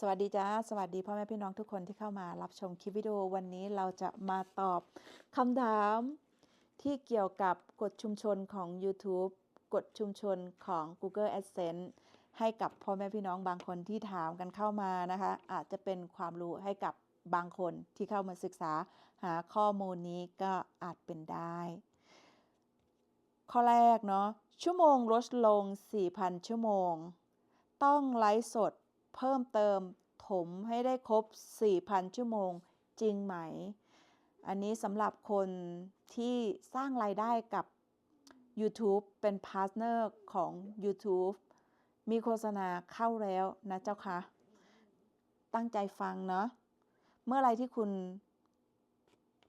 สวัสดีจ้าสวัสดีพ่อแม่พี่น้องทุกคนที่เข้ามารับชมคลิปวิดีโอวันนี้เราจะมาตอบคำถามที่เกี่ยวกับกฎชุมชนของ YouTube กฎชุมชนของ Google Adsense ให้กับพ่อแม่พี่น้องบางคนที่ถามกันเข้ามานะคะ อาจจะเป็นความรู้ให้กับบางคนที่เข้ามาศึกษาหาข้อมูลนี้ก็อาจเป็นได้ ข้อแรกเนาะชั่วโมงลดลง 4,000 ชั่วโมง ต้องไลฟ์สด เพิ่มเติมถมให้ได้ครบ 4,000 ชั่วโมงจริงไหม อันนี้สำหรับคนที่สร้างรายได้กับ YouTube เป็นพาร์ทเนอร์ของ YouTube มีโฆษณาเข้าแล้วนะเจ้าคะตั้งใจฟังเนาะเมื่อไรที่คุณ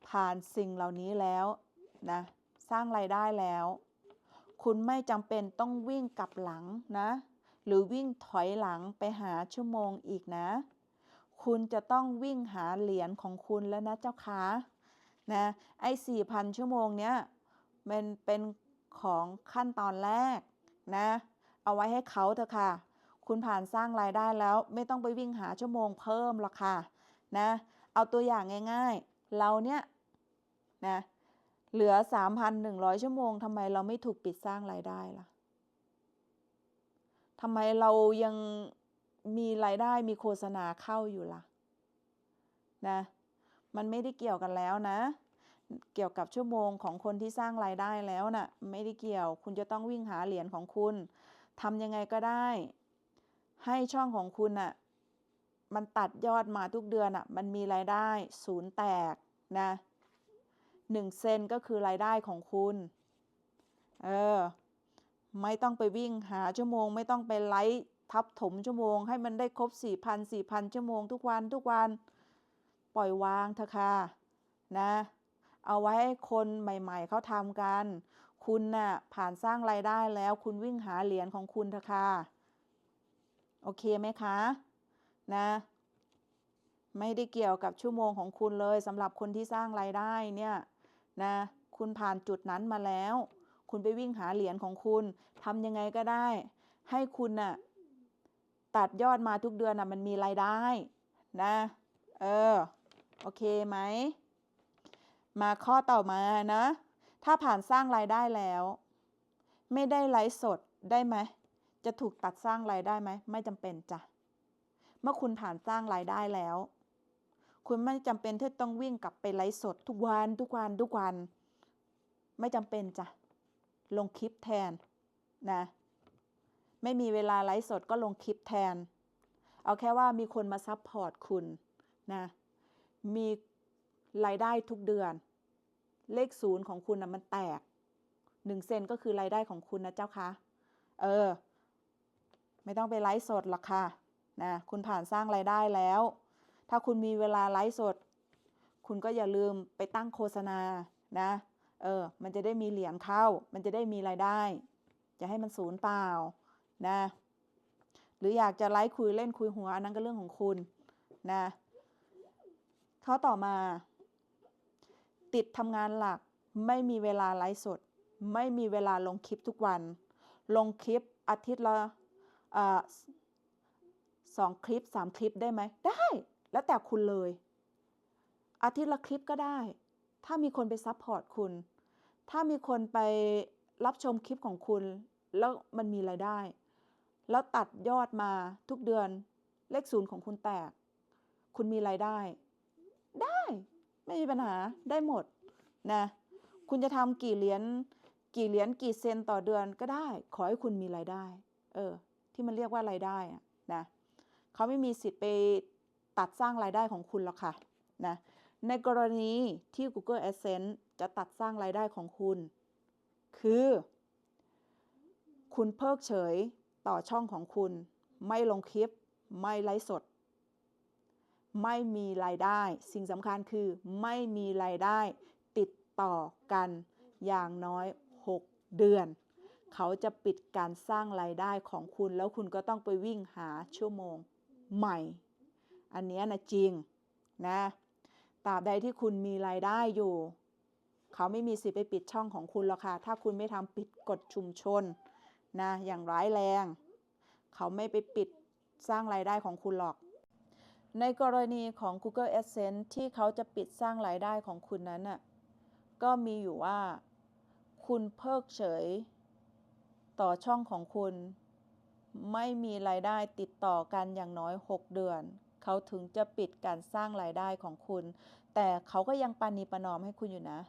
ผ่านสิ่งเหล่านี้แล้วนะสร้างรายได้แล้ว คุณไม่จำเป็นต้องวิ่งกลับหลังนะ หรือวิ่งถอยหลังไปหาชั่วโมงอีกนะ คุณจะต้องวิ่งหาเหรียญของคุณแล้วนะเจ้าคะนะไอ้สี่พันชั่วโมงเนี้ยมันเป็นของขั้นตอนแรกนะเอาไว้ให้เขาเถอะค่ะ คุณผ่านสร้างรายได้แล้วไม่ต้องไปวิ่งหาชั่วโมงเพิ่มหรอกค่ะนะ เอาตัวอย่างง่ายๆ เราเนี่ยนะเหลือ 3,100 ชั่วโมงทำไมเราไม่ถูกปิดสร้างรายได้ล่ะ ทำไมเรายังมีรายได้มีโฆษณาเข้าอยู่ล่ะนะมันไม่ได้เกี่ยวกันแล้วนะ เกี่ยวกับชั่วโมงของคนที่สร้างรายได้แล้วนะ่ะไม่ได้เกี่ยว คุณจะต้องวิ่งหาเหรียญของคุณทำยังไงก็ได้ ให้ช่องของคุณน่ะมันตัดยอดมาทุกเดือนอะมันมีรายได้ศูนย์แตกนะหนึ่งเซนก็คือรายได้ของคุณ เออ ไม่ต้องไปวิ่งหาชั่วโมง ไม่ต้องไปไลฟ์ทับถมชั่วโมง ให้มันได้ครบ 4,000 4,000 ชั่วโมงทุกวันทุกวัน ปล่อยวางเถอะค่ะนะ เอาไว้ให้คนใหม่ ๆเขาทำกัน คุณน่ะผ่านสร้างรายได้แล้วคุณวิ่งหาเหรียญของคุณเถอะค่ะโอเคไหมคะนะไม่ได้เกี่ยวกับชั่วโมงของคุณเลยสำหรับคนที่สร้างรายได้เนี่ยนะคุณผ่านจุดนั้นมาแล้ว คุณไปวิ่งหาเหรียญของคุณทำยังไงก็ได้ ให้คุณน่ะตัดยอดมาทุกเดือนน่ะมันมีรายได้นะ เออ โอเคไหม มาข้อต่อมานะ ถ้าผ่านสร้างรายได้แล้ว ไม่ได้ไลฟ์สดได้ไหม จะถูกตัดสร้างรายได้ไหม ไม่จำเป็นจ้ะ เมื่อคุณผ่านสร้างรายได้แล้ว คุณไม่จำเป็นที่ต้องวิ่งกลับไปไลฟ์สดทุกวันทุกวันทุกวัน ไม่จำเป็นจ้ะ ลงคลิปแทนนะ ไม่มีเวลาไลฟ์สดก็ลงคลิปแทน เอาแค่ว่ามีคนมาซัพพอร์ตคุณนะ มีรายได้ทุกเดือน เลขศูนย์ของคุณนะมันแตกหนึ่งเซนก็คือรายได้ของคุณนะเจ้าคะเออ ไม่ต้องไปไลฟ์สดหรอกค่ะนะคุณผ่านสร้างรายได้แล้ว ถ้าคุณมีเวลาไลฟ์สด คุณก็อย่าลืมไปตั้งโฆษณานะ เออ มันจะได้มีเหรียญเข้า มันจะได้มีรายได้ จะให้มันศูนย์เปล่านะ หรืออยากจะไลฟ์คุยเล่นคุยหัวอันนั้นก็เรื่องของคุณนะข้อต่อมา ติดทำงานหลักไม่มีเวลาไลฟ์สด ไม่มีเวลาลงคลิปทุกวัน ลงคลิปอาทิตย์ละสองคลิปสามคลิปได้ไหม ได้ แล้วแต่คุณเลย อาทิตย์ละคลิปก็ได้ ถ้ามีคนไปซัพพอร์ตคุณ ถ้ามีคนไปรับชมคลิปของคุณ แล้วมันมีรายได้ แล้วตัดยอดมาทุกเดือนเลขศูนย์ของคุณแตก คุณมีรายได้ ได้ไม่มีปัญหาได้หมดนะคุณจะทำกี่เหรียญกี่เหรียญกี่เซนต่อเดือนก็ได้ ขอให้คุณมีรายได้ เออ ที่มันเรียกว่ารายได้นะเขาไม่มีสิทธิ์ไปตัดสร้างรายได้ของคุณหรอกค่ะนะ ในกรณีที่ Google Adsense จะตัดสร้างรายได้ของคุณ คือ คุณเพิกเฉยต่อช่องของคุณ ไม่ลงคลิป ไม่ไลฟ์สด ไม่มีรายได้ สิ่งสำคัญคือไม่มีรายได้ติดต่อกันอย่างน้อย 6 เดือน เขาจะปิดการสร้างรายได้ของคุณ แล้วคุณก็ต้องไปวิ่งหาชั่วโมงใหม่ อันนี้นะจริงนะ ตราบใดที่คุณมีรายได้อยู่ เขาไม่มีสิทธิ์ไปปิดช่องของคุณหรอกค่ะ ถ้าคุณไม่ทำปิดกฎชุมชนนะอย่างร้ายแรง เขาไม่ไปปิดสร้างรายได้ของคุณหรอก ในกรณีของ Google Adsense ที่เขาจะปิดสร้างรายได้ของคุณนั้นน่ะก็มีอยู่ว่า คุณเพิกเฉย ต่อช่องของคุณ ไม่มีรายได้ติดต่อกันอย่างน้อย 6 เดือน เขาถึงจะปิดการสร้างรายได้ของคุณ แต่เขาก็ยังปานีประนอมให้คุณอยู่นะ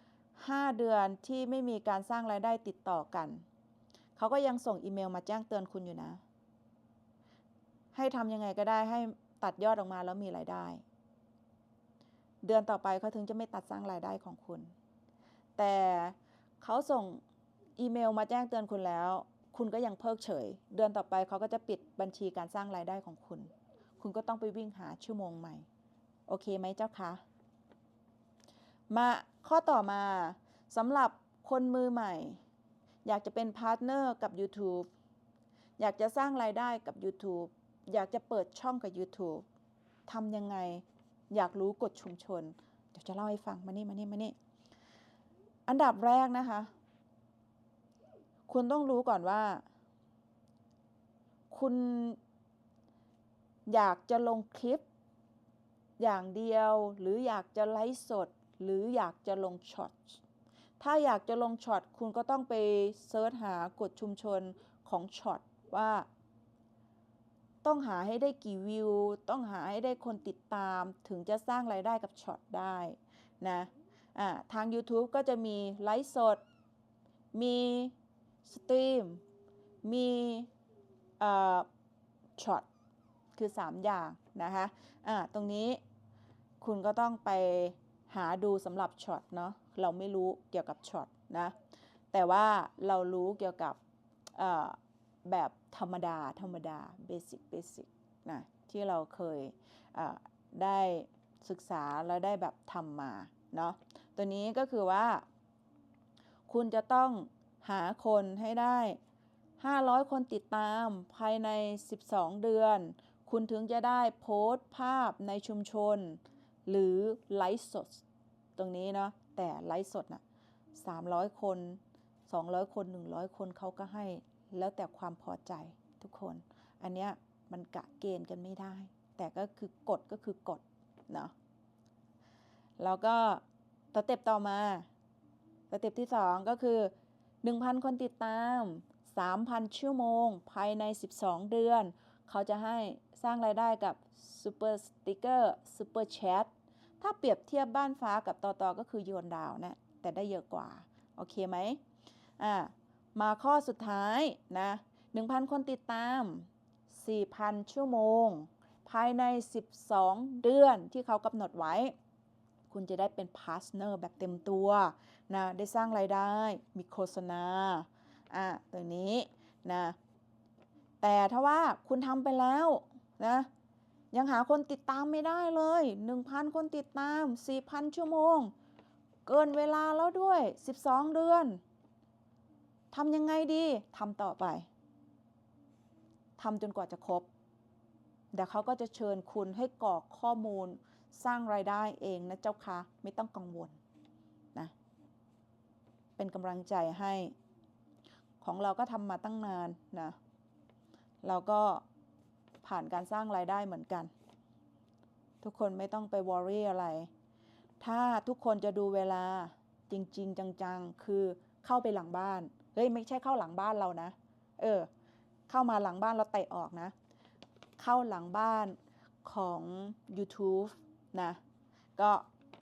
5 เดือนที่ไม่มีการสร้างรายได้ติดต่อกัน เขาก็ยังส่งอีเมลมาแจ้งเตือนคุณอยู่นะ ให้ทำยังไงก็ได้ให้ตัดยอดออกมาแล้วมีรายได้ เดือนต่อไปเขาถึงจะไม่ตัดสร้างรายได้ของคุณ แต่เขาส่งอีเมลมาแจ้งเตือนคุณแล้ว คุณก็ยังเพิกเฉย เดือนต่อไปเขาก็จะปิดบัญชีการสร้างรายได้ของคุณ คุณก็ต้องไปวิ่งหาชั่วโมงใหม่ โอเคไหมเจ้าคะ มาข้อต่อมาสำหรับคนมือใหม่ อยากจะเป็นพาร์ทเนอร์กับ YouTube อยากจะสร้างรายได้กับ YouTube อยากจะเปิดช่องกับ YouTube ทำยังไง อยากรู้กฎชุมชน เดี๋ยวจะเล่าให้ฟังมานี่มานี่มานี่ อันดับแรกนะคะ คุณต้องรู้ก่อนว่า คุณ อยากจะลงคลิป อย่างเดียวหรืออยากจะไลฟ์สด หรืออยากจะลงช็อตถ้าอยากจะลงช็อตคุณก็ต้องไปเซิร์ชหากฎชุมชนของช็อตว่า ต้องหาให้ได้กี่วิว ต้องหาให้ได้คนติดตามถึงจะสร้างรายได้กับช็อตได้นะอ่าทาง YouTube ก็จะมีไลฟ์สด มีสตรีม มีช็อต คือ 3 อย่างนะคะอ่าตรงนี้คุณก็ต้องไปหาดูสำหรับช็อตเนาะเราไม่รู้เกี่ยวกับช็อตนะแต่ว่าเรารู้เกี่ยวกับแบบธรรมดาธรรมดาเบสิกเบสิกนะที่เราเคยได้ศึกษาแล้วได้แบบทำมาเนาะตัวนี้ก็คือว่า คุณจะต้องหาคนให้ได้ 500 คนติดตามภายใน 12 เดือน คุณถึงจะได้โพสต์ภาพในชุมชน หรือไลฟ์สด ตรงนี้เนาะแต่ไลฟ์สดน่ะ300 คน 200 คน 100 คนเขาก็ให้แล้วแต่ความพอใจทุกคน อันเนี้ยมันกะเกณฑ์กันไม่ได้ แต่ก็คือกฎก็คือกฎเนาะแล้วก็สเต็ปต่อมาสเต็ปที่ 2 ก็คือ 1,000 คนติดตาม 3,000 ชั่วโมง ภายใน 12 เดือน เขาจะให้สร้างรายได้กับ Super Sticker Super Chat ถ้าเปรียบเทียบบ้านฟ้ากับต่อตอก็คือโยนดาวนะแต่ได้เยอะกว่า โอเคไหมอ่ามาข้อสุดท้ายนะ1,000 คนติดตาม 4,000 ชั่วโมง ภายใน 12 เดือนที่เขากำหนดไว้ คุณจะได้เป็นพาร์ทเนอร์แบบเต็มตัวนะได้สร้างรายได้ มีโฆษณาอะตรงนี้นะ แต่ถ้าว่าคุณทำไปแล้วนะยังหาคนติดตามไม่ได้เลย 1,000 คนติดตาม 4,000 ชั่วโมง เกินเวลาแล้วด้วย 12 เดือนทำยังไงดีทำต่อไปทำจนกว่าจะครบเดี๋ยวเขาก็จะเชิญคุณให้กรอกข้อมูล สร้างรายได้เองนะเจ้าคะไม่ต้องกังวลนะเป็นกำลังใจให้ ของเราก็ทำมาตั้งนานนะ เราก็ผ่านการสร้างรายได้เหมือนกัน ทุกคนไม่ต้องไปวอรี่อะไร ถ้าทุกคนจะดูเวลาจริง ๆ จังๆ คือเข้าไปหลังบ้าน เฮ้ย ไม่ใช่เข้าหลังบ้านเรานะ เออ เข้ามาหลังบ้านเราเตะออกนะ เข้าหลังบ้านของ YouTube นะ ก็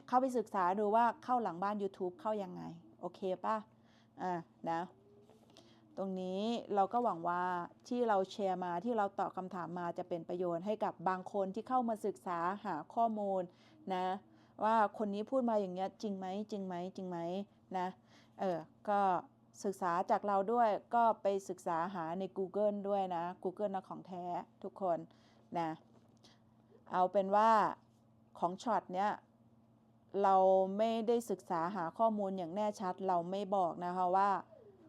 เข้าไปศึกษาดูว่าเข้าหลังบ้าน YouTube เข้ายังไง โอเคป่ะ อ่า นะ ตรงนี้เราก็หวังว่าที่เราแชร์มาที่เราตอบคำถามมาจะเป็นประโยชน์ให้กับบางคนที่เข้ามาศึกษาหาข้อมูลนะว่าคนนี้พูดมาอย่างเงี้ยจริงไหมจริงไหมจริงไหมนะเออก็ศึกษาจากเราด้วยก็ไปศึกษาหาใน Google ด้วยนะ Google นะของแท้ทุกคนนะเอาเป็นว่าของช็อตเนี้ยเราไม่ได้ศึกษาหาข้อมูลอย่างแน่ชัดเราไม่บอกนะคะว่า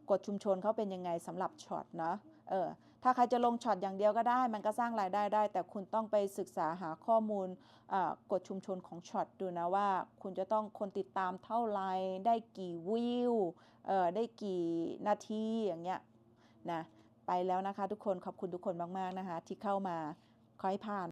กฎชุมชนเขาเป็นยังไงสำหรับช็อตนะเออถ้าใครจะลงช็อตอย่างเดียวก็ได้ มันก็สร้างรายได้ได้ แต่คุณต้องไปศึกษาหาข้อมูลกฎชุมชนของช็อตดูนะว่า คุณจะต้องคนติดตามเท่าไรได้กี่วิวเออได้กี่นาทีอย่างเงี้ยนะไปแล้วนะคะทุกคนขอบคุณทุกคนมาก ๆ นะคะ ที่เข้ามาขอให้ผ่าน